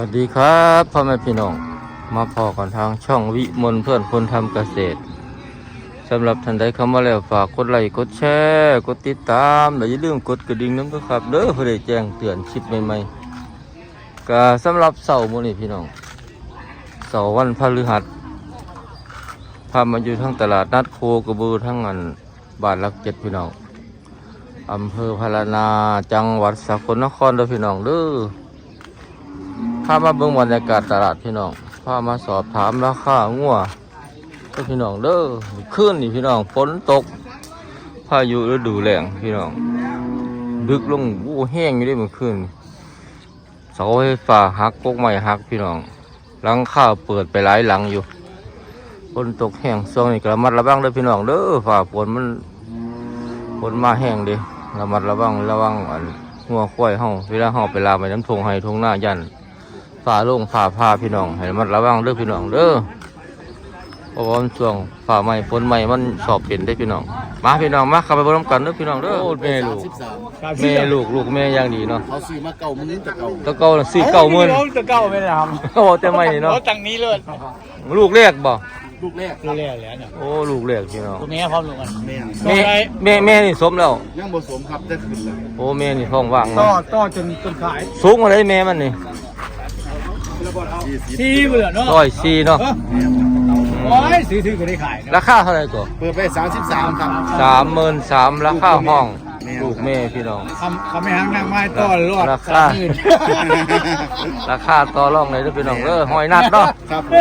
สวัสดีครับพ่อแม่พี่น้องมาพอกันทางช่องวิมลเพื่อนคนทำเกษตรสำหรับท่านใดเข้ามาแล้วฝากกดไลค์กดแชร์กดติดตามและอย่าลืมกดกระดิ่งน้ำด้วยครับเด้อเพื่อได้แจ้งเตือนคลิปใหม่ๆก็สำหรับเสาร์มื้อนี้พี่น้องเสาร์วันพฤหัสพามาอยู่ทั้งตลาดนัดโคกระบือทั้งอันบานลักเจ็ดพี่น้องอำเภอพารานาจังหวัดสกลนครเด้อพี่น้องเด้อ พามาเบิ่งบรรยากาศตลาดพี่น้องพามาสอบถามราคางัวเด้อพี่น้องเด้อขึ้นนี่พี่น้องฝนตก พายุฤดูแล้งพี่น้อง ดึกลงวู้แห้งอยู่ได้เมื่อคืนเสาไฟฟ้าหักกกไม้หักพี่น้อง หลังข้าวเปิดไปหลายหลังอยู่ฝนตกแห้งช่วงนี้ก็ระมัดระวังเด้อพี่น้องเด้อฝ่าฝนมันฝนมาแห้งเดิระมัดระวังระวังอันงัวควายเฮาเวลาเฮาไปลาไปน้ำทงให้ทงหน้ายัน ฝ่าลงฝ่าพาพี่น้องให้ระมันระวังเด้อพี่น้องเด้อเพราะว่ามันช่วงฝ่าใหม่ฝนใหม่มันสอบเป็นได้อพี่น้อง มาพี่น้องมาเข้าไปบรมกันเด้อพี่น้องเด้อโอ้แม่ลูกสิบสามแม่ลูกลูกแม่อย่างดีเนาะเขาซื้อมาเก่ามือแต่เก่าตะเก้าน่ะสี่เก้าหมื่นจะเก้าไม่ได้ทเขาบอกแต่ไม่นี่ำเนาะรถตังนี้เลยลูกเรียกบ่ลูกแรกคือเรียกแล้วเนี่ยโอ้ลูกเรียกพี่น้องตัวนี้พร้อมลงกันแม่แม่แม่แม่นี่สมแล้วยังผสมครับได้คืนแล้วโอ้แม่นี่ท้องว่างต่อเนาะต่อจนจนขายสูงอะไรแม่มันนี่ยี่ สิบซีเบื่อเนาะร้อยสี่เนาะโอ้ยซื้อถือก็ได้ขายนะราคาเท่าไหร่ตัวเปิดไปสามสิบสามครับสามหมื่นสามราคาห้องลูกแม่พี่น้องคำคำไม่หังนางไม้ต่อรอดราคาราคาต่อรองเลยด้อพี่น้องเด้อหอยนัดเนาะ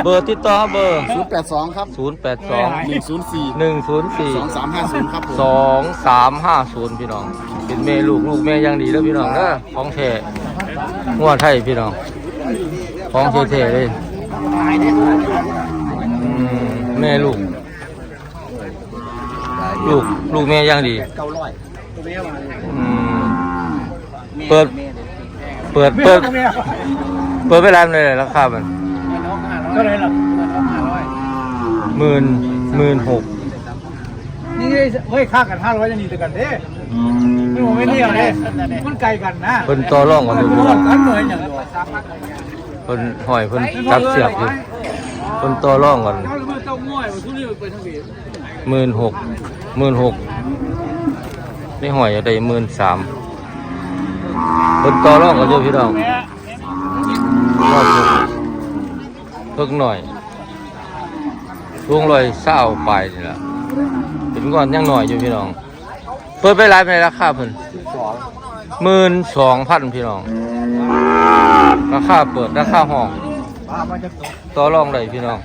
เบอร์ติดต่อเบอร์ศูนย์แปดสองครับ0 8 2หนึ่งศูนย์สี่1 0 4สองสามห้าศูนย์ครับผม2 3 5 0พี่น้องเป็นแม่ลูกลูกแม่ยังดีแล้วพี่น้องเด้อของแท้งัวไทยพี่น้อง ของแท้ๆเลยอืมแม่ลูก ลูกลูกแม่ยังดีเก้าร้อยอืมเปิด เปิดเปิด เปิดไปร้านเลยราคามันเท่าไหร่ล่ะหมื่นหมื่นหกนี่เฮ้ยค่ากันห้าร้อยยังดีแต่กันเด้ไม่ผมไม่เที่ยวเด้มันไกลกันนะเพิ่นต่อรองกันเลยพี่รน้ออดงกันเลยอย่างเดียว เพิ่นหอยเพิ่นจับเสียบอยู่เพิ่นต่อรองกันเจ้าเมื่อเจ้าง่อยทุเรียนไปทั้งปีหมื่นหกหมื่นหกไม่หอยอะไรหมื่นสามเพิ่นต่อรองกันอยู่พี่น้องรอบหนึ่งเพิ่งหน่อยลุงลอยเศร้าไปนี่แหละเป็นก่อนยังหน่อยอยู่พี่น้องเปิดไปหลายในราคาเพิ่นหมื่นสองพันพี่น้อง ราคาเปิดราคาห้องต่อรองได้พี่น้อง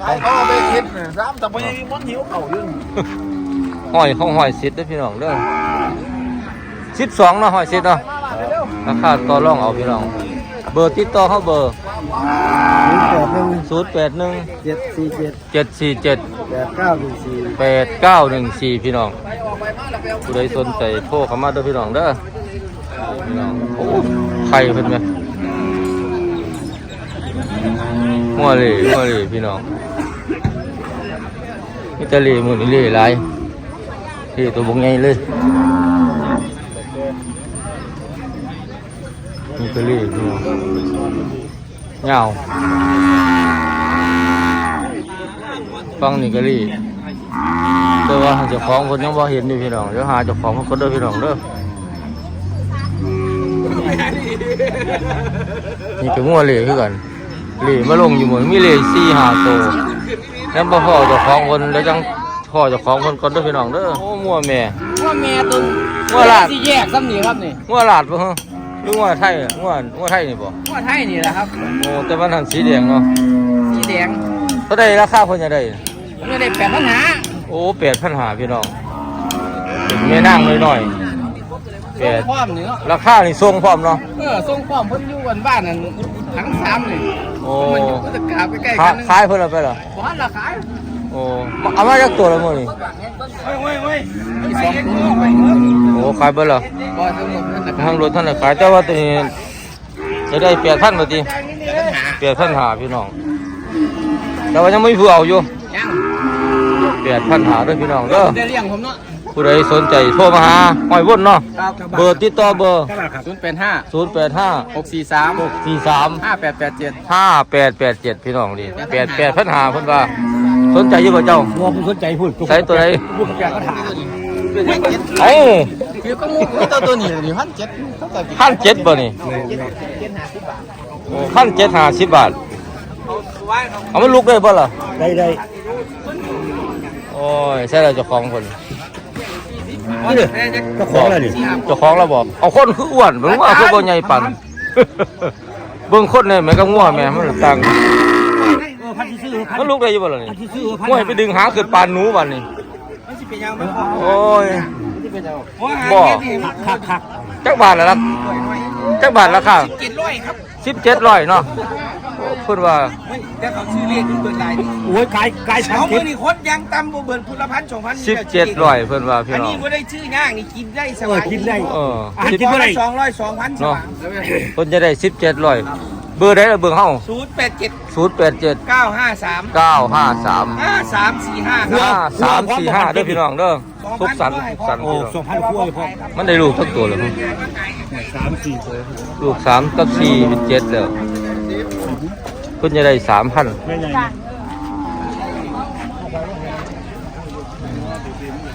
ขายเขาไปคิดเนี่ยสามแต่ไม่ยังมันหิวเก่าอยู่ห้อยของห้อยสิทธิ์เด้อพี่น้องเด้อสิบสองเนาะห้อยสิทธิ์เนาะราคาต่อรองเอาพี่น้อง เบอร์ติดต่อเขาเบอร์ศูนย์แปดหนึ่งศูนย์แปดหนึ่งเจ็ดสี่เจ็ดเจ็ดสี่เจ็ดแปดเก้าหนึ่งสี่แปดเก้าหนึ่งสี่พี่น้องผู้ใดสนใจโทรเข้ามาเด้อพี่น้องเด้อพี่น้องโอ้ ไข่เพิ่นไหมหัวเลยหัวเลยพี่น้องมิตรเลมือนี่เลยหลายที่ตัวบงใหญ่เลยมิตรเลพี่น้องเงาฟังนี่ก็รีแต่ว่าเจ้าของคนยังบ่เห็นอยู่พี่น้องเดี๋ยวหาเจ้าของเขาก็เด้อพี่น้องเด้อ นี่ก็งัวเหล่คือกันเหล่มาลงอยู่หมดมีเหล่สี่ห้าตัวแล้วบ่พอเจ้าของคนแล้วจังพ่อเจ้าของคนก่อนเด้อพี่น้องเด้อโอ้งัวแม่ว่าแม่ตุนงัวลาดที่แยกซ้ำนี่ครับนี่งัวลาดบ่ฮะหรืองัวไทยอะงัวงัวไทยนี่บ่ว่าไทยนี่แหละครับโอ้แต่มันหันสีแดงเนาะสีแดงเท่าใดราคาเพิ่นจะได้เมื่อได้แปดปัญหาโอ้แปดพันหาพี่น้องเป็นแม่นางน้อยๆ แปส่งดความนี่เนาะราคานี่ทรงพร้อมเนาะ เออส่งความเพิ่นอยู่กันบ้านนั่นทั้งสามนี่โอ้ มันอยู่ก็จะกราบใกล้ๆขากันนึงขายเพิ่นเอาไปเหรอบ้านละขายโอ้มาเอามาจากตัวละมื้อนี่เฮ้ยเฮ้ยเฮ้ยสองตัวไปเถอะโอ้ขายเบิดเหรอบ่ทั้งหมดนั่นนะคทารับงรถท่านน่ะขายแต่ว่าตัวนี้จะได้แปดพันบาทติแปดพันหาพี่น้อง แต่ว่ายังไม่มีผู้เอาอยู่ยังแปดพันหาเด้วยพี่น้องเด้อ ได้เลี้ยงผมเนาะ ผู้ใดสนใจโทรมาหาหอยวนเนาะครับเบอร์ติดต่อเบอร์ศูนย์แปดห้า0 8 5 หกสี่สาม4 3 ห้าแปดแปดเจ็ด5 8 8 7 พี่น้องดิ8 8พันหาเพิ่นว่า สนใจอยู่บ่เจ้างอมสนใจพูดใส่ตัวใดพูดแกก็ถามเอ้าคือก็งูตัวตัวนี้นี่พันเจ็ดตั้งแต่พันเจ็ดบ่นี่พันเจ็ดห้าสิบบาท เอามันลุกได้บ่ล่ะได้ได้ โอ้ยใช่แล้วเจ้าของคน นี่เลยก็ขออะไรดิเจ้าของเราบอกเอาคนคืออ้วนเบิ่งว่าคือบ่ใหญ่ปันเบิ่งคนเนี่ยแม่ก็งัวแม่มันต่างเออพันซื้อพันมันลุกได้อยู่บ่ล่ะนี่ซื้อพันงัวให้ไปดึงหางขึ้นปานหนูบัดนี้ไม่ใช่เป็นยังไม่พอโอ้ยว่าหาบ่เจ็ดนี่คักคักจักบาทละครับจักบาทละค่ะเจ็ดร้อยครับ1700เนาะ เพิ่นว่าไม่แต่เขาชื่อเลขเบิร์นลายนี่โอ้ยกายกายพันเขาเจ็เมื่ดอนี่คนยังตำบ่เบิร์นพุละพันสองพัน1700เพิ่นว่าพี่อันน้อนี้งบ่ได้ชื่อย่างนี่กินได้สเออบายกินได้ เอออาหารกินเท่าไหร่ สองร้อยสองพันสเนาะว่างเพิ่นจะได้1700เบอร์ใดล่ะเบอร์เฮาศูนย์แปดเจ็ด087 เก้าห้าสาม953 ห้าสามสี่ห้าคห้ารับสามสี่ห้าเด้อพี่น้องเด้อทุกสันทุกสันโอ้พี่น้องสองพันขั้วเลยพ่อมันได้ลูกทั้งตัวเลยมั้งสามสี่ตัวลูกสามกับสี่เป็นเจ็ดแล้ว เพิ่นจะได้สามพันไม่ใหญ่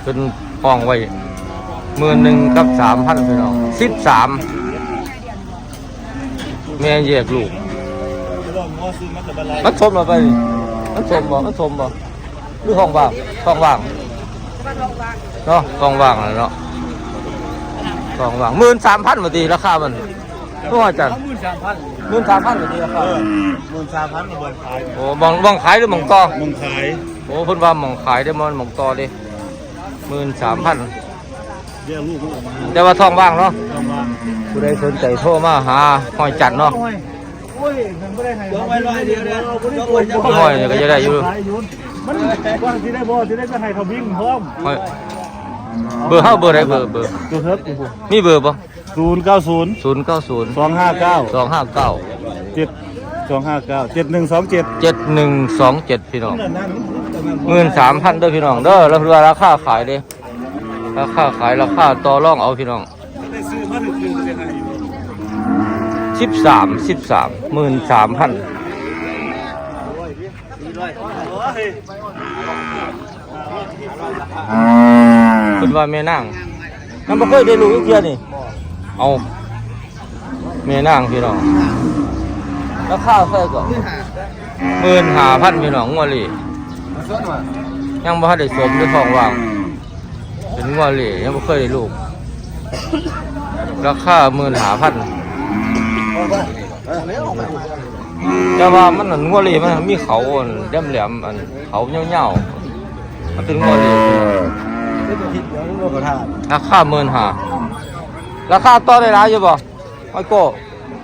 เพิ่นห้องไว้หมื่นหนึ่งกับสามพันพี่น้องสิบสามแม่แยกลูก มันชมมาไปนี่มันชมบ่มันชมบ่หรือห้องว่างห้องว่างเนาะห้องว่างเลยเนาะห้องว่างหมื่นสามพันบาทีราคามัน ตัวจัดหมื่นสามพันหมื่นสามพันบาทีราคาหมื่นสามพันเบิร์นขายโอ้มองมองขายหรือมองต่อมึงขายโอ้เพิ่นว่ามองขายได้อมันมองต่อเดิหมื่นสามพันเรียกลูกลูกมาแต่ว่าท้องว่างเนาะเอามาผู้ใดสนใจโทรมาหาหอยจัดเนาะโอ้ยโอ้ยมันไม่ได้ให้ยกไว้ร้อยเดียวเดียวหอยเนี่ยก็จะได้อยู่มันว่าที่ได้บ่ที่ได้ก็ให้เขาวิ่งพร้อมหอยเบอร์เฮาเบอร์ใดเบอร์เบอร์ตัวเฮิร์บกูมีเบอร์บ่ ศูนย์เก้าศูนย์ศูนย์เก้าศูนย์สองห้าเก้าสองห้าเก้าเจ็ดสองห้าเก้าเจ็ดหนึ่งสองเจ็ดเจ็ดหนึ่งสองเจ็ดพี่น้องหมื่นสามพันเด้อพี่น้องเด้อแล้วเรือราคาขายเด้ราคาขายราคาต่อรองเอาพี่น้องได้ซื้อมาถึงคือเป็นไงสิบสามสิบสามหมื่นสามพันเป็นว่าแม่นางนั่นบ่เคยได้รู้อีกเทียนี่ เอาแม่นางพี่น้องราคาเท่าไหร่ก็หมื่นห้าพันพี่น้องงัวเหลี่ยังบ่ทันได้สมด้วยทองว่างเป็นงัวเหลี่ยังบ่เคยได้ลูกราคาหมื่นห้าพันแต่ว่ามันนั่นงัวเหลี่มันมีเขาอันแหลมๆอันเขาเหี่ยวๆมันเป็นงัวเหลี่ราคาหมื่นห้า ราคาต่อได้หลายอยู่บ่ไอ้โก้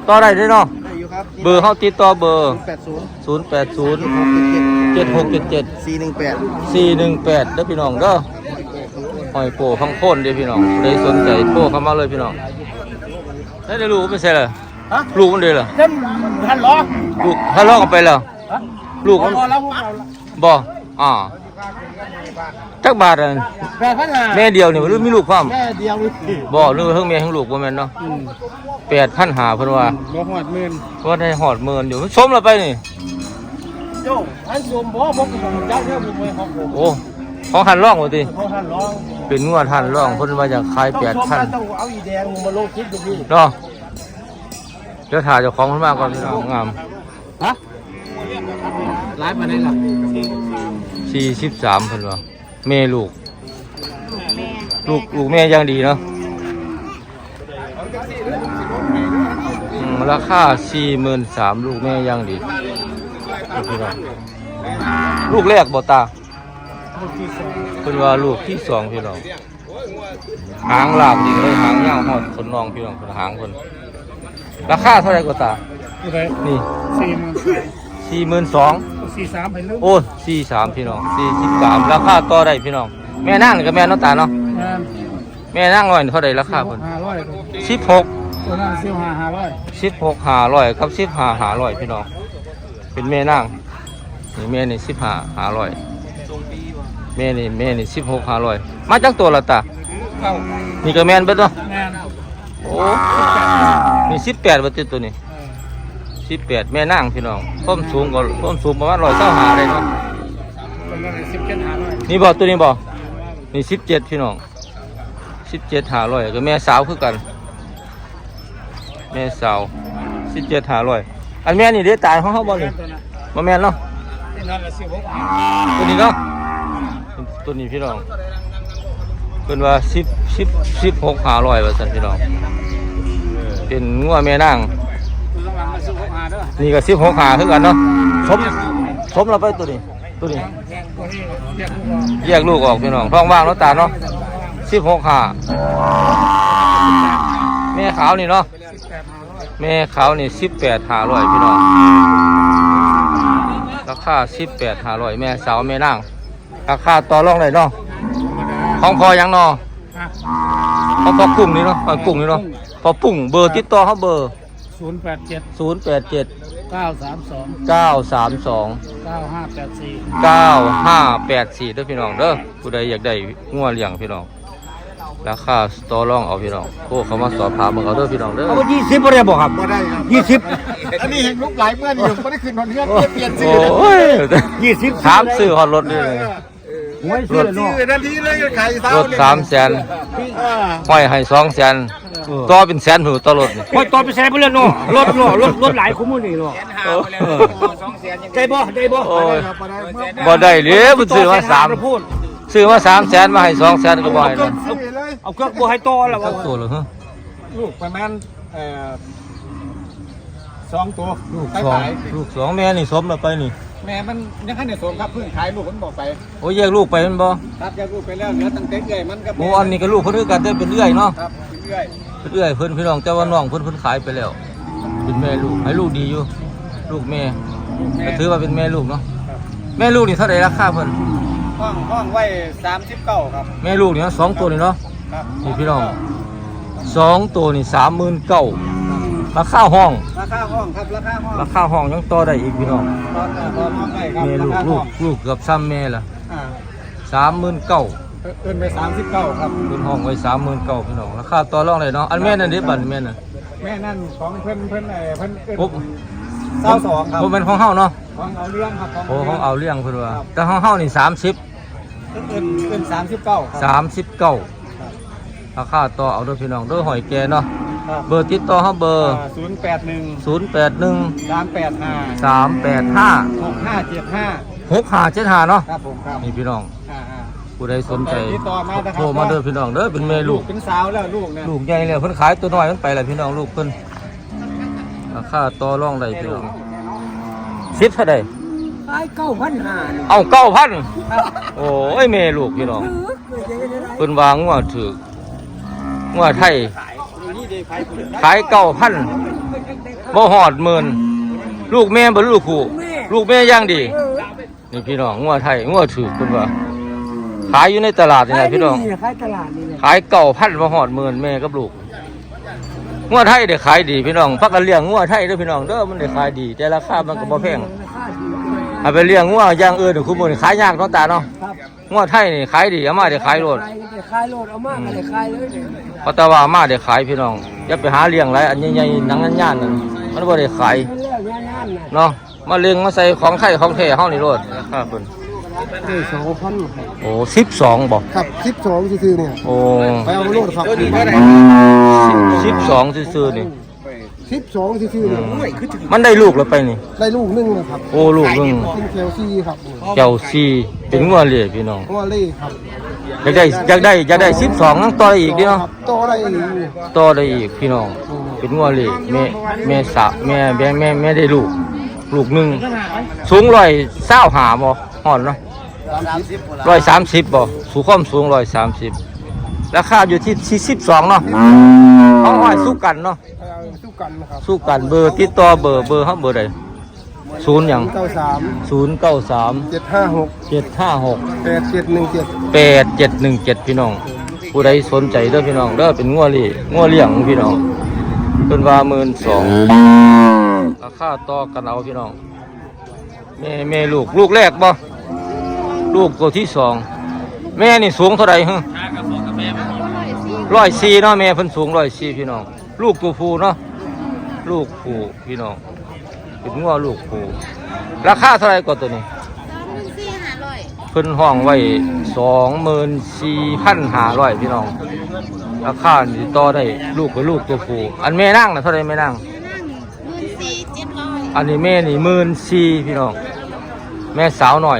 ต่อได้เด้อเนาะอยู่ครับเบอร์เฮาติดต่อเบอร์ แปดศูนย์0 8 0 7 6 7 7 สี่หนึ่งแปด4 1 8เด้อพี่น้องเด้อหอยโก้พังโคนเด้อพี่น้องใครสนใจโทรเข้ามาเลยพี่น้องได้ได้ลูกไม่ใช่เหรอฮะลูกมันเด้อเหรอเล่นทันล้อลูกถ้าลอกกันไปแล้วฮะลูกมันพอแล้วพวกเรา บ่ อ่า จักบาทอันแปดพันห้าแม่เดียวนี่บ่รู้มีลูกพร้อมแม่เดียวเลยบ่หรือเพิ่งแม่ทั้งลูกบ่แม่นเนาะ8,500เพิ่นว่าบ่หอดหมื่นว่าได้หอดเมินอยู่ชมเราไปนี่ โจ้อันสมบ่ผมก็ผมจักเนี่ยผมไม่ของผมโอ้ของหันร่องว่าติเขาทันร้องเป็นงวดหันร่องเพิ่นว่าจะขายต้องแปดชมพันแล้วต้องเอาอีแดงมาลงคลิปดูพี่เนาะเดี๋ยวถ่ายเจ้าของเพิ่นมาก่อนพี่น้องงามฮะไลฟ์มาได้หรอ43เพิ่นว่า แม่ลูก ลูกลูกแม่ยังดีเนาะอืมราคา43,000ลูกแม่ยังดีพี่น้องลูกแรกบ่ตาเพิ่นว่าลูกที่สองพี่น้องหางลาบดีเลยหางยาวหอดคนน้องพี่น้องคนหางคนราคาเท่าไหร่ก็ตาโอเคนี่สี่หมื่นสี่หมื่นสอง สี่สามไปเรื่องโอ้สี่สามพี่น้องสี่สิบสามราคาต่อได้พี่น้อง แม่นั่งนี่กับแม่น้องตาเนาะงานแม่นั่งร้อยนี่เท่าไหร่ราคาเพิ่นห้าร้อยสิบหกตัวนั้นซิลห้าห้าร้อยสิบหกห้าร้อยกับสิบห้าห้าร้อยพี่น้อง เป็นแม่นั่งนี่แม่นี่สิบห้าห้าร้อยแม่นี่แม่นี่สิบหกห้าร้อยมาจากตัวละตาสเก้านี่ก็แม่นเบิดเนาะแม่นโอ้นี่สิบแปดบัติตัวนี้ สิบแปดแม่นางพี่น้องต้มสูงก็ต้มสูงประมาณร้อยเก้าหาเลยเนาะคนละสิบเจ็ดหาร้อยนี่บ่ตัวนี้บ่นี่สิบเจ็ดพี่น้องสิบเจ็ดหาร้อยก็แม่สาวคือกัน แม่สาวสิบเจ็ดหาร้อยอันแม่นี่เด้ตายของเขาบ่นี่ตัวนั้นบ่แม่นเนาะที่นั่นละสิบหกหาตัวนี้เนาะตัวนี้พี่น้องเป็นว่าสิบสิบสิบหกหาร้อยว่าซั่นพี่น้องเป็นงัวแม่นางตัวละวันละ สิบหกหาเด้อนี่ก็สิบหกหาคือกันเนาะสมสมเราไปตัวนี้ตัวนี้แพงตัวนี้เรียกลูกแยกลูกออกพี่น้องท้องว่างแล้วตาเนาะสิบหกหาแม่ขาวนี่เนาะสิบแปดหาร้อยแม่ขาวนี่สิบแปดหาร้อยพี่น้องราคาสิบแปดหาร้อยแม่สาวแม่นางราคาต่อรองเลยเนาะของพอยังเนาะฮะของพอกุ้งนี่เนาะพอกุ้งนี่เนาะพอปุ่งเบอร์ติดต่อเขาเบอร์ ศูนย์แปดเจ็ดศูนย์แปดเจ็ดเก้าสามสองเก้าสามสองเก้าห้าแปดสี่เก้าห้าแปดสี่เด้อพี่น้องเด้อผู้ใดอยากได้งัวเลี้ยงพี่น้องราคาต่อรองเอาพี่น้องโทรเข้ามาสอบถามมาเอาเด้อพี่น้องเด้อเอาไปยี่สิบบ่ได้บ่ครับบ่ได้ครับยี่สิบอันนี้เห็นลูกหลายเมื่อนี่ผมไม่ได้ขึ้นนอนเฮือนเปลี่ยนชื่อโอ้ยยี่สิบถามซื้อฮอดรถเลยหวยเปลี่ซื้ยอนเลยเนาะชื่อนาทีเลยขายเท้ารถสามแสนอ่าห้อยให้สองแสน ต่อเป็นแสนหูต่อรถนี่หวยตอนไปแซ่ไปเลยเนาะรถเนาะรถรถหลายคุ้มมือนี่เนาะได้บ่ได้บ่โอ้ย ครับบ่ได้เมื่อบ่ได้เลยบุญซื้อมาสามพูดซื้อมาสามแสนมาให้สองแสนก็บ่ให้เกินะนซื้อเลยเอาเครื่องบ่ให้ต่อแล้วสักตัวเหรอฮะ ลูกประมาณเอ่อสองตัวลูกขายสองขายลูกสองแม่นี่สมแล้วไปนี่แม่มันยังแค่ในสวนครับเพิ่งขายลูกมันบอกไป โอ้ยแยกลูกไปมันบ่ครับแยกลูกไปแล้วเหลือตั้งแต่เอื่อยมันกับโอ้อันนี้ก็ลูกเพิ่นคือกันแต่เป็นเอื้อยเนาะครับเอื่อย เอื้อยเพิ่นพี่น้องแต่ว่าน้องเพิ่นเพิ่นขายไปแล้วเป็นแม่ลูกให้ลูกดีอยู่ ลูกแม่แม่ก็ถือว่าเป็นแม่ลูกเนาะแม่ลูกนี่เท่าไหร่ราคาเพิ่นห้องห้องไว้สามสิบเก้าครับ แม่ลูกนี่เนาะสองตัวนี่เนาะครับนี่พี่น้องสองตัวนี่สามหมื่นเก้าราคาห้องราคาห้องครับราคาห้องราคาห้องยังต่อได้อีกพี่น้องตอนตอนห้องได้ครับแม่ลูกราคาลูห้กองลูกเกือบซ้ำแม่ละอ่าสามหมื่นเก้า เอินไปสามสิบเก้าครับ เป็นห้องไว้สามหมื่นเก้าพี่น้องราคาต่อรองเลยเนาะอันแม่นั่นเด็บันแม่น่ะแม่นั่นของเพิ่นเพิ่นเอ่อเพิ่นเอินปุ๊บเศร้าสองครับผมเป็นของเฮาเนาะของเอาเรื่องครับโอ้ของเอาเลี้ยงเพิ่นว่าแต่ของเฮานี่สามสิบเอินเอินสามสิบเก้าครับสามสิบเก้าราคาต่อเอาเด้วยพี่น้องเด้วยหอยแกเนาะครับเบอร์ติดต่อเขาเบอร์ศูนย์แปดหนึ่งศูนย์แปดหนึ่งสามแปดห้าสามแปดห้าหกห้าเจ็ดห้าหกห้าเจ็ดห้าเนาะครับผมครับนี่พี่น้องอ่าอ่า ผู้ใดสนใจติดต่อมานะครับ โทรมาเด้อพี่น้องเด้อเป็นแม่ลูกเป็นสาวแล้วลูกเนี่ยลูกใหญ่เลยเพิ่นขายตัวน้อยมันไปแล้วพี่น้องลูกเพิ่นราคาต่อรองได้พี่น้องสิบเท่าใดขายเก้าพันห้าเอาเก้าพันโอ้ยแม่ลูกพี่น้องเพิ่นวางงัวถืองัวไทย นี่เด็กขายผู้ขายเก้าพันบ่หอดหมื่นลูกแม่บ่ลูกคู่ ลูกแม่ย่างดี นี่พี่น้องงัวไทยงัวถือคุณว่า ขายอยู่ในตลาดนี่แหละพี่น้อง ขายตลาดนี่แหละขายเก่าพันมาหอดหมื่นแม่กับลูกงัวไทยเด้ขายดีพี่น้องพักกันเลี้ยงงัวไทยเด้อพี่น้องเด้อมันได้ขายดี แต่ราคามันก็บ่แพงเอาไปเลี้ยงงัวอย่างอื่นเดี๋ยวคุณมื้อนี้ขายยากเนาะตาเนาะครับงัวไทยนี่ขายดีเอามาได้ขายโลดขายโลดเอามากเลยขายเลยเนี่ยเพราะแต่ว่าเอามาได้ขายพี่น้องอย่าไปหาเลี้ยงหลายอันใหญ่ๆหนังย่านๆนั่นมันบ่ได้ขายมันแล้วงานนั่นน่ะเนาะมาเลี้ยงมาใส่ของไทยของแท้เฮานี่โลดราคาเพิ่น ได้สองพันโอ้12บ่ครับคลิปสองซื่อๆเนี่ยโอ้ไปเอาลูกครับสิบสองซื่อๆนี่คลิปสองซื่อๆเนี่ยมันได้ลูกแล้วไปนี่ ได้ลูกหนึงนะครับโอ้ลูกหนึงเป็นเคลซี่ครับเจ้าซีเป็นงัวเหล่พี่น้องงัวเล่ครับอยากได้อยากได้อยากได้สิบสองนั่งต่อได้อีกเดีเนาะครับโตอะไรอีกต่อได้อีกพี่น้อง เป็นงัวเหล่แม่แม่สะแม่แม่แม่แม่ได้ลูก ลูกหนึ่งสูงร้อยเศร้าหาบ่ห่อนเนาะ สามสิบร้อยสามสิบบ่สูงความสูงร้อยสามสิบราคาอยู่ที่สี่สิบสองเนาะเอาห้อยสู้กันเนาะสู้กันนะครับสู้กันเบอร์ติดต่อเบอร์เบอร์เขาเบอร์ใดศูนย์หยังเก้าสามศูนย์เก้าสามเจ็ดห้าหกเจ็ดห้าหกแปดเจ็ดหนึ่งเจ็ดแปดเจ็ดหนึ่งเจ็ดพี่น้อง ผู้ใดสนใจเด้อพี่น้องเด้อเป็นงัวเลี้ยงัวเลี้ยงพี่น้องเป็นว่าหมื่นสองราคาต่อกันเอาพี่น้องแม่แม่ลูกลูกแรกบ่ ลูกตัวที่สองแม่นี่สูงเท่าไหร่ฮะร้อยสี่เนาะแม่เพิ่นสูงร้อยสี่พี่น้อง ลูกตัวผู้เนาะลูกผู้พี่น้องเป็นงัวลูกผู้ราคาเท่าไหร่ก่อนตัวนี้สี่ห้าร้อยเพิ่นห้องไว้สองหมื่นสี่พันห้าร้อยพี่น้องราคานี่ต่อได้ลูกกับลูกตัวผู้อันแม่นั่งนะเท่าไรแม่นั่งนั่งหมื่นสี่เจ็ดร้อยอันนี้แม่นี่หมื่นสี่พี่น้อง แม่สาวหน่อย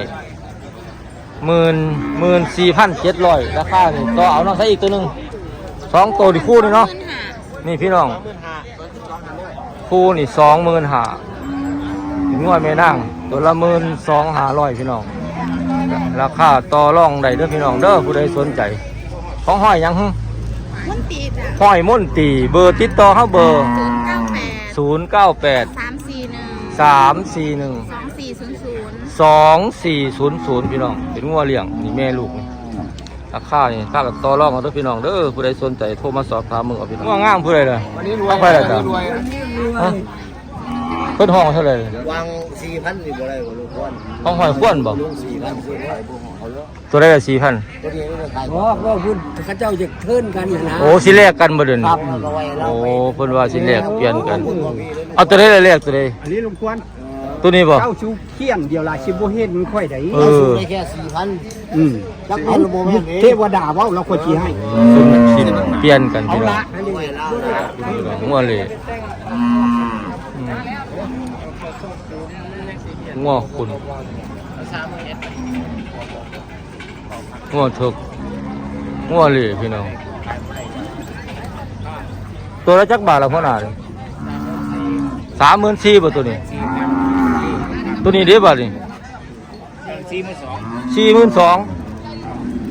หมื่นหมื่นสี่พันเจ็ดร้อยราคานี่ต่อเอาเนาะใส่อีกตัวหนึ่งสองตัวดีคู่นี่เนาะหมื่นห้านี่พี่น้องคู่นี่สองหมื่นห้าถึงว่าแม่นั่งตัวละหมื่นสองห้าร้อยพี่น้อง ราคาต่อรองได้เด้อพี่น้องเด้อผู้ใดสนใจ ของห้อยหยังหึมันตีจ้ะห้อยม่นตีเบอร์ติดต่อเขาเบอร์ศูนย์เก้าแปด0 9 8สามสี่หนึ่ง3 4 1สองสี่ศูนย์ศูนย์2 4 0 0พี่น้อง เป็นงัวเลี้ยงนี่แม่ลูกนี่ราคานี่ค่ากับต่อรองเอาเด้อพี่น้องเด้อผู้ใดสนใจโทรมาสอบถามมึงเอาพี่น้องงัวงามผู้ใดเลยวันนี้รวยเอาไปเลยจ้ะรวยฮะเพิ่นห้องเท่าไหร่วางสี่พันนี่บ่ได้บ่ลูกก้อนห้องหอยควนบ่ลุงสี่พันซื้อไว้บ่เอาแล้วตัวได้สี่พันตัวนี้ไม่ได้ขายอ๋อก็พูดเขาเจ้าจะเทินกันนะโอ้สิแลกกันบ่เดินครับก็ไว้แล้วโอ้ไปเพิ่นว่าสิแลกเปลี่ยนกันเอาตัวได้แลกตัวใดอันนี้ลุงควร ตัวนี้บ่เจ้าชูเคียงเดียวลาชิบ่เฮ็ดมันค่อยได้เอเราอซื้อได้แค่สี่พันอืมจักเอาระบบแม่งเองเทวดาเว้าเราก็สิให้ตัวนี้สิเปลี่ยนกันเอาพี่น้องละให้เลยไว้แล้วงัวเลยงัวคุณงัวถึกงัวเลยพี่น้อง ตัวละจักบาทละพ่อหนาสามหมื่นสี่บ่ตัวนี้ ตัวนี้เด้บาทนี่สี่หมื่นสอง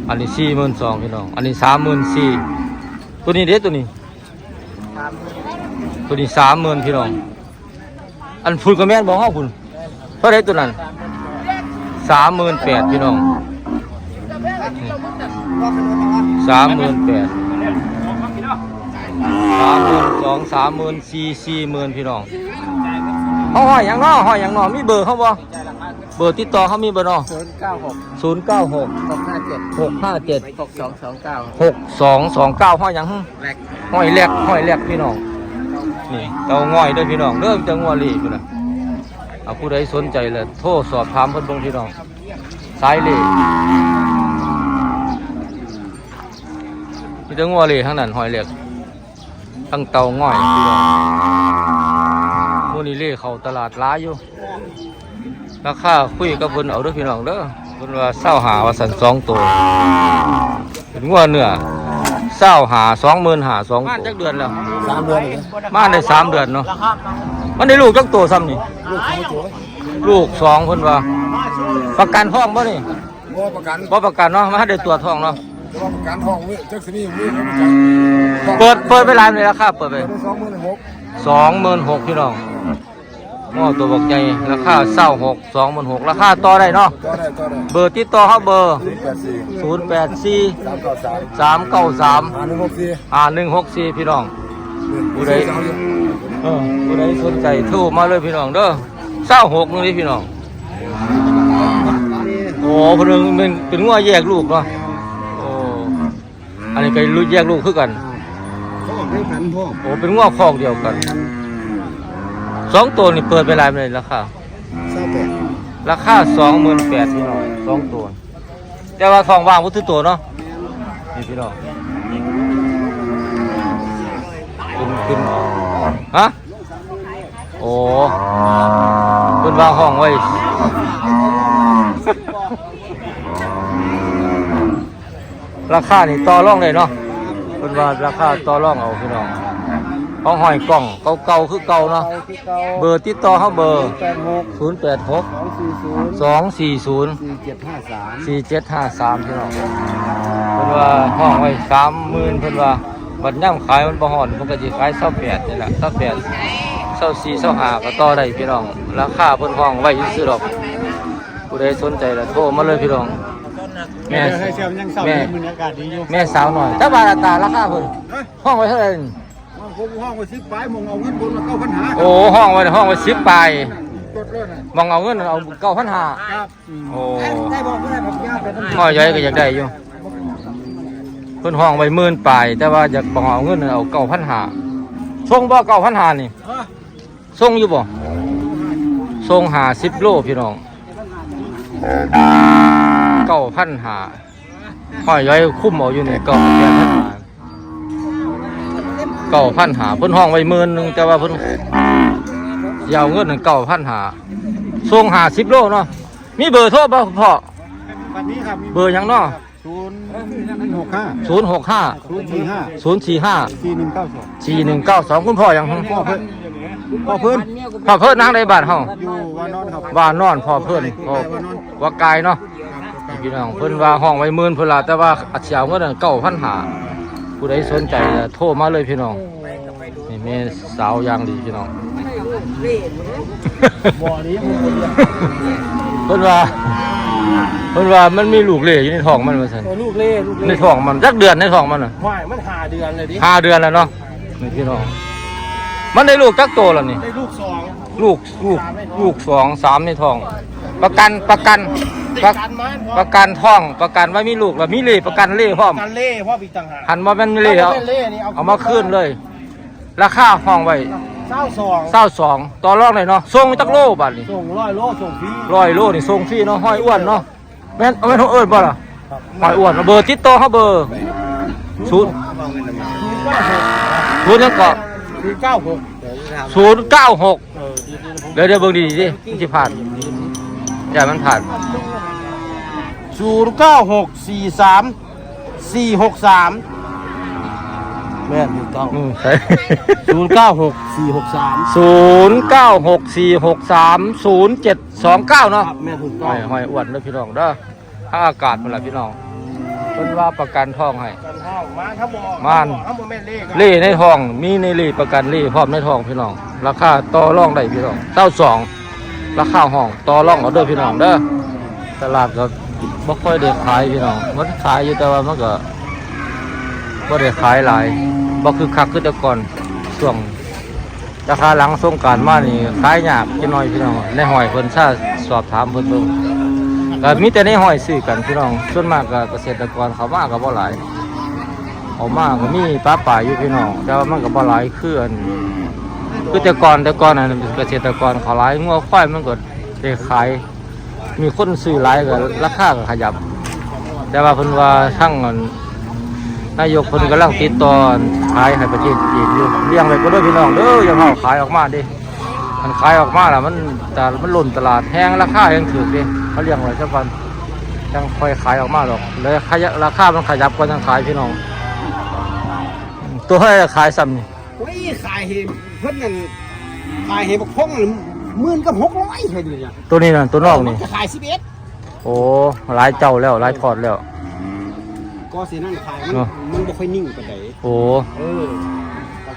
อันนี้สี่หมื่นสองพี่น้อง อันนี้สามหมื่นสี่ตัวนี้เด้ตัวนี้ ตัวนี้สามหมื่นพี่น้อง อันพุ่นก็แม่นบอกเฮาพุ่นเท่าไรตัวนั้นสามหมื่นแปดพี่น้องสามหมื่นแปดสามหมื่นสองสามหมื่นสี่สี่หมื่นพี่น้อง เขาห้อยหยังเนาะห้อยหยังเนาะมีเบอร์เขาบ่เบอร์ติดต่อเขามีเบอร์เนาะศูนย์เก้าหกศูนย์เก้าหกหกห้าเจ็ดหกห้าเจ็ดหกสองสองเก้าหกสองสองเก้าห้อยหยังหึแรกห้อยแลกห้อยแลกพี่น้องนี่เตาง่อยเด้วยพี่น้องเริ่มจะงัวลีพี่น้องเอาผู้ใดสนใจเลยโทรสอบถามเพิ่นเบิ่งพี่น้องสายเล่มีแต่งัวเล่ทั้งนั้นห้อยแลกทั้งเตาง่อยพี่น้อง มื้อนี้เล่เข้าตลาดหลายอยู่ ราคาคุยกับเพิ่นเอาเด้อพี่น้องเด้อเพิ่นว่าเศร้าหาว่าสันสองตัวเป็นงัวเนื้อเศร้าหาสองหมื่นหาสองตัวจักเดือนแล้วสามเดือนเลยมาได้สามเดือนเนาะมันได้ลูกจักตัวซ้ำนี่ลูกเขาตัวลูกสองเพิ่นว่า ประกันท้องบ่นี่บ่ประกันบ่ประกันเนาะมาได้ตัวจท้องเนาะแต่ว่าประกันห้องเว้ยจักสิมีมีเขาประกันเปิดเปิดไปหลายเลยราคาเปิดไปเปิดได้สองหมื่นหกสองหมื่นหกพี่น้อง ง้อตัวบักใหญ่ราคาเศร้าหกสองหมื่นหกราคาต่อได้เนาะต่อได้ต่อได้เบอร์ติดต่อเขาเบอร์ศูนย์แปดสี่ศูนย์แปดสี่สามเก้าสามสามเก้าสามหาหนึ่งหกสี่อ่าหนึ่งหกสี่พี่น้อง ผู้ใดเออผู้ใดสนใจโทรมาเลยพี่น้องเด้อเศร้าหกนึงนี่พี่น้องโอ้เพนงเป็นเป็นงัวแยกลูกเนาะโอ้อันนี้ก็ลูกแยกลูกคือกันเขาออกให้กันพ่อโอ้เป็นงัวคอกเดียวกัน สองตัวนี่เปิดไปหลายเลยราคาเศร้าแปดราคาสองหมื่นแปดพี่น้องสองตัว แต่ว่าทองว่างพุทธตัวเนาะนี่พี่น้องขึ้นขึ้นฮะโอ้เป็นวางห้องไว้ราคานี่ต่อรองเลยเนาะเป็นว่าราคาต่อรองเอาพี่น้อง เขาห้อยกล้องเก่าๆคือเก่าเนาะที่เก้าเบอร์ติดต่อเขาเบอร์ แปดหก0 8 6สองสี่ศูนย์2 4 0 สี่เจ็ดห้าสาม4 7 5 3พี่น้องเพิ่นว่าห้องไว้สามหมื่นเพิ่นว่าบัดย่ำขายมันบ่ฮอดมันก็สิขายเศร้าแปดนี่แหละเศร้าแปดเศร้าสี่เศร้าห้าก็ต่อได้พี่น้องราคาเพิ่นห้องไว้ซื่อๆดอกผู้ใดสนใจละโทรมาเลยพี่น้อง แม่แม่ ให้เชียวยังเศร้าแม่บรรยากาศดีอยู่แม่สาวหน่อยถ้าบาทอัตราราคาเพิ่นห้องไว้เท่าไหร่นี่ห้อง ผมห้องไว้สิบปลายมองเอาเงินบนมาเก้าพันหาโอ้ห้องไว้ห้องไว้10ปลายจดเลยนะมองเอาเงินเอา9,500ครับโอ้ได้บอกไม่ได้บอกยากแต่ท่านห้อยใหญ่ก็อยากได้อยู่เพิ่นห้องไว้หมื่นปลายแต่ว่าอยากบอกเอาเงินเอาเก้าพันหาส่งบ่เก้าพันหานี่ส่งอยู่บ่ส่งหาสิบโลพี่น้องเก้าพันหาห้อยย้อยคุ้มเอาอยู่นี่เก้าแปดพันหาเก้าพันหาเพิ่นห้องไว้หมื่นหนึงแต่ว่าเพิ่นอยากเอาเงินเก้าพันหาส่งหาสิบโลเนาะมีเบอร์โทรบ่พ่อ วันนี้ครับมีเบอร์หยังเนาะ ศูนย์หกห้าศูนย์หกห้าศูนย์สี่ห้าศูนย์สี่ห้าสี่หนึ่งเก้าสองสี่หนึ่งเก้าสองคุณพ่อยัง พ่อเพิ่นพ่อเพิ่นพ่อเพิ่นนั่งในบ้านเฮาอยู่วานอนครับบ้านนอนพ่อเพิ่นพ่อว่ากายเนาะพี่น้องเพิ่นว่าห้องไว้หมื่นเพิ่นละแต่ว่าอัดเสียวเงินเก้าพันหา ผู้ใดสนใจก็โทรมาเลยพี่น้องนี่แม่สาวอย่างดีพี่น้องบ่อนี้มึงคนเดียวเพิ่นว่าเพิ่นว่ามันมีลูกเหล่อยู่ในท้องมันว่าซั่นลูกเล่ลูกในเล่ท้องมันจักเดือนในท้องมันน่ะว่ายมันหาเดือนเลยดิห้าเดือนแล้วเนาะนี่พี่น้อง มันได้ลูกจักโตแล้วนี่ ได้ลูกสองลูกลูกลูกสองสามในท้อง ประกันประกันประการมันประกันท้องประกันว่ามีลูกแล้วมีเล่ประกันเล่พร้อมการเล่พ่อปีกต่างหากหันมาเป็นเล่เอาเล่นี่เอามาคืนเลย ราคาห้องไว้เศร้าสองเศร้าสองต่อรองเลยเนาะส่งจักโลบัดนี้ส่งร้อยโลส่งฟรีร้อยโลนี่ส่งฟรีเนาะห้อยอ้วนเนาะแม่นเอาแม่นของเอิญบ่ล่ะห้อยอ้วนเบอร์ติดต่อเขาเบอร์ศูนย์ศูนย์ยังเกาะ คือเก้าหกศูนย์เก้าหกเออดีๆผมเดี๋ยวเดี๋ยวเบิ่งดีๆดิมันสิผ่านอย่ามันผ่านศูนย์เก้าหกสี่สามสี่หกสามแม่นถูกต้องอืมใช่ศูนย์เก้าหกสี่หกสามศูนย์เก้าหกสี่หกสามศูนย์เจ็ดสองเก้าเนาะ ครับแม่ถูกต้ห้อองยห้อยอ้วนเด้อพี่น้องเด้อถ้าอากาศเป็นไรพี่น้อง เพิ่นว่าประกันท้องให้ กันห้องมาครับบ่ม่านครับบ่แม่นเลขอะเล่ในท้องมีในเล่ประกันเล่พร้อมในท้องพี่น้อง ราคาต่อรองได้พี่น้องเต้าสองราคาห้องต่อรองเอาเด้อพี่น้องเด้อตลาดก็บ่ค่อยได้ขายพี่น้องมันขายอยู่แต่ว่ามันก็บ่ได้ขายหลายบ่คือคักคือแต่ก่อนช่วงราคาหลังสงกรารมานี่ขายยากจักหน่อยพี่น้องในหอยเพิ่นซาสอบถามเพิ่นเบิ่ง ก็มีแต่ในหอยซื้อกันพี่น้อง ส่วนมากก็เกษตรกรเขามากก็บ่หลายเอามาก็มีปลาป่าอยู่พี่น้องแต่ว่ามันก็บ่หลายคืออันคือแต่ก่อนแต่ก่อนน่ะเกษตรกรเขาหลายงัวควายมันก็ได้ขาย มีคนซื้อหลายก็ราคาก็ขยับ แต่ว่าเพิ่นว่าทั้งนายกเพิ่นกำลังติดต่อขายให้ประเทศจีนอยู่เลี้ยงไว้ก็ด้วยพี่น้องเด้ออย่าเฮาขายออกมาดิมันขายออกมาแล้วมันแต่มันหล่นตลาดแพงราคายังถูกดิ เขาเลี้ยงไว้ซะก่อนจังค่อยขายออกมาหรอกเลยขยับราคามันขยับกว่าจังขายพี่น้อง ตัวให้ขายซ้ำนี่โอ้ยขายเห็นเพิ่นนั่นขายเห็นบักพงหมื่นกับหกร้อยเท่านี้เนี่ยตัวนี้น่ะตัวนอกนี่จะขายสิบเอ็ดโอ้หลายเจ้าแล้วหลายทอดแล้ว ก็สินั่นขายมันเนอะมันบ่ค่อยนิ่งปานใดโอ้ เออแต่ก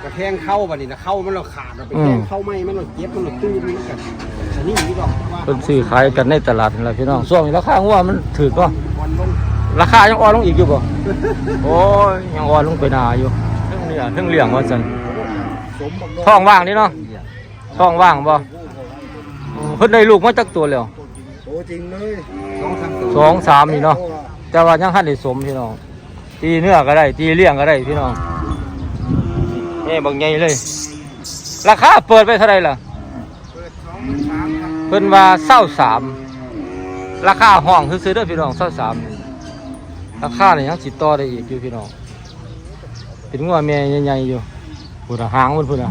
ระแทงเข้าบัดนี้นะเข้ามันเราขาดเราไปอืมแทงเข้าไม่มันเราเจ็บมันเราตื้นมันก็อันนี้นี่ดอกว่าเพิ่นซื้อขายกันในตลาดนั่นแหละพี่น้องช่วงนี้ราคาหัวมันถือก็วันลงราคายังอ่อนลงอีกอยู่บ่โอ้ยยังอ่อนลงไปหนาอยู่เทั้งเนี่ยเทั้งเหลี่ยงว่าซั่นสมบักท้องว่างนี่เนาะท้องว่างบ่อืมเพิ่นได้ลูกมาจักตัวแล้วโตจริงเลยสองสามตัวสองสามนี่เนาะแต่ว่ายังทันได้สมพี่น้องตีเนื้อก็ได้ตีเลี้ยงก็ได้พี่น้อง นี่บางใหญ่เลย ราคาเปิดไปเท่าไหร่ล่ะ เปิดสองสามครับเพิ่นว่าเศร้าสามราคาห้องซื้อๆเด้อพี่น้องเศร้าสามราคาเนี่ยยังสิต่อได้อีกอยู่พี่น้องเป็นงัวแม่ใหญ่ๆอยู่พุ่นน่ะหางมันพุ่นน่ะ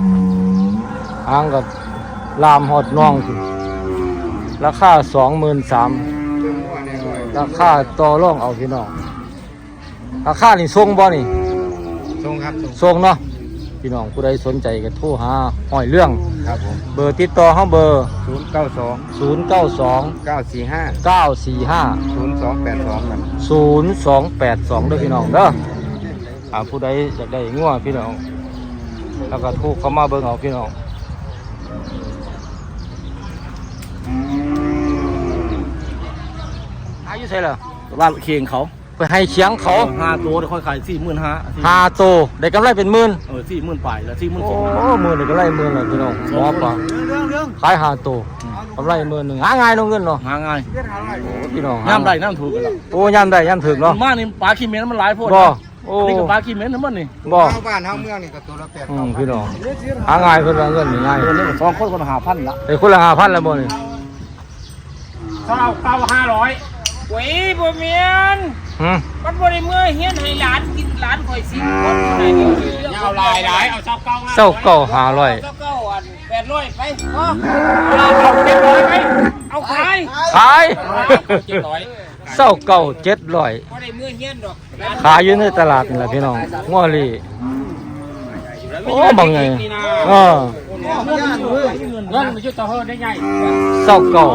หางกับลามหอดน่องพุ่นราคาสองหมื่นสามราคาต่อรองเอาพี่น้องราคานี่ทรงบ่นี่ ทรงครับทรง ทรงเนาะ พี่น้องผู้ใดสนใจก็โทรหาห้อยเรื่อง ครับผมเบอร์ติดต่อห้องเบอร์ ศูนย์เก้าสองศูนย์เก้าสองเก้าสี่ห้าเก้าสี่ห้าศูนย์สองแปดสองครับศูนย์สองแปดสองด้วยพี่น้องเด้อหาผู้ใดอยากได้งัวพี่น้องแล้วก็โทูกเข้ามาเบิ่งเอาพี่น้องอายุใช่เหรอบ้านเคียงเขา ไปให้เชียงเขาห้าตัวเดี๋ยวค่อยขายสี่หมื่นห้าหาโตได้กำไรเป็นหมื่นเออสี่หมื่นปลายแล้วสี่หมื่นโอ้สองหมื่นได้กำไรหมื่นเลยพี่น้องหมอปลาเรื่องเรื่องขายหาโตกำไรหมื่นหนึ่งหาง่ายเน้องเงินเนาะหาง่ายโอ้พี่น้องหาน้ำได้น้ำถูกกันแล้วโอ้ย่ำได้ย่ำถึงเนาะมานี่ปลาขี้เมนมันหลายโพดบ่โอ้นี่ก็ปลาขี้เหม็นทั้งหมดนี่บ่บ้านเฮาเมืองนี่ก็ตัวละแปดอืมพี่น้องหาง่ายเพิ่นว่าเงินนี่ง่ายเดือนนี้ก็สองคนคนหาพันละไอ้คนละ5,000แล้วบ่นี่เก้าเก้าห้าร้อย โอ้ยบ่แม่นหึมันบ่ได้เมื่อเฮียนให้หลานกินหลานข่อยสิคนไหนเดียวเรื่องเอาลายหลายเอาเก้าเก้าห้าเศร้าเก่า500เก้าเก้าอันแปดร้อยไปพอลายเอาเจ็ดร้อยไหมเอาขายขายเจ็ดร้อยเศร้าเก่า700บ่ได้เมื่อเฮียนดอกหลานขายอยู่ในตลาดนี่แหละพี่น้องงัวลี โอ้บางไงเออเงินมันชุดต่อเฮิร์ได้ไงเศร้าเก่า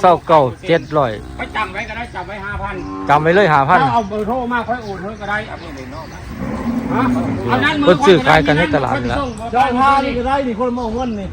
เศร้าเก่าเจ็ดร้อยไปจำไว้ก็ได้จำไว้ห้าพันจำไว้เลยหาพันถ้าเอาเบอร์โทรมาค่อยโอนเฮ้ยก็ได้เอาเบอร์นอกฮะเอานั้นเพิ่นซื้อขายกันในตลาดนี่ล่ะยอดห้านี่ก็ได้นี่คนมาเอาเงินนี่